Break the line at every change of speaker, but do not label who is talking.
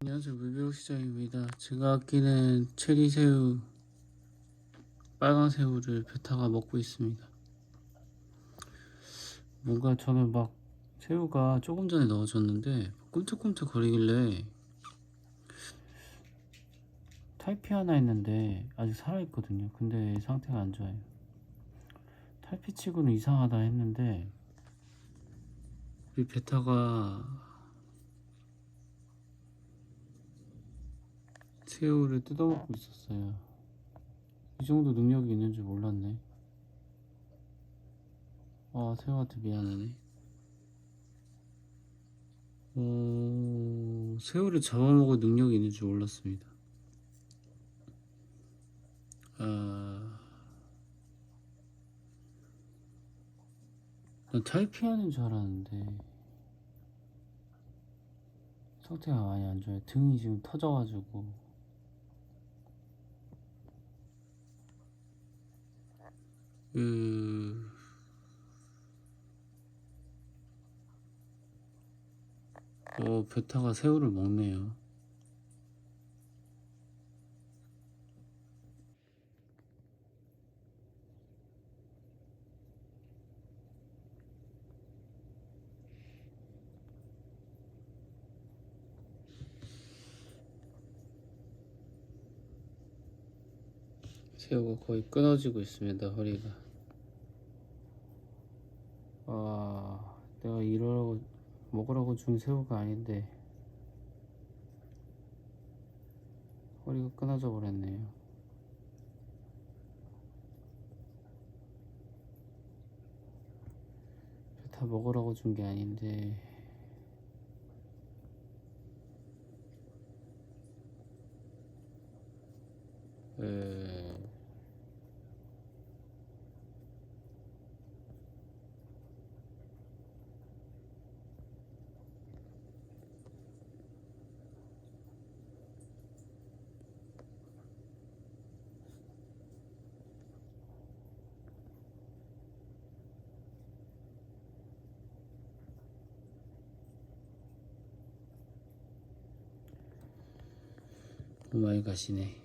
안녕하세요. 물배우 시장입니다. 제가 아끼는 체리새우 빨강새우를 베타가 먹고 있습니다. 뭔가 저는 막 새우가 조금 전에 넣어줬는데 꿈틀꿈틀 거리길래 탈피 하나 있는데 아직 살아있거든요. 근데 상태가 안 좋아요. 탈피 치고는 이상하다 했는데 우리 베타가 새우를 뜯어먹고 있었어요. 이 정도 능력이 있는 줄 몰랐네. 아, 새우한테 미안하네. 어, 새우를 잡아먹을 능력이 있는 줄 몰랐습니다. 아, 난 탈피하는 줄 알았는데 상태가 많이 안 좋아요. 등이 지금 터져가지고. 그 어, 베타가 새우를 먹네요. 새우가 거의 끊어지고 있습니다, 허리가. 아, 내가 이러라고 먹으라고 준 새우가 아닌데 허리가 끊어져 버렸네요. 다 먹으라고 준 게 아닌데 에... 많이 가시네.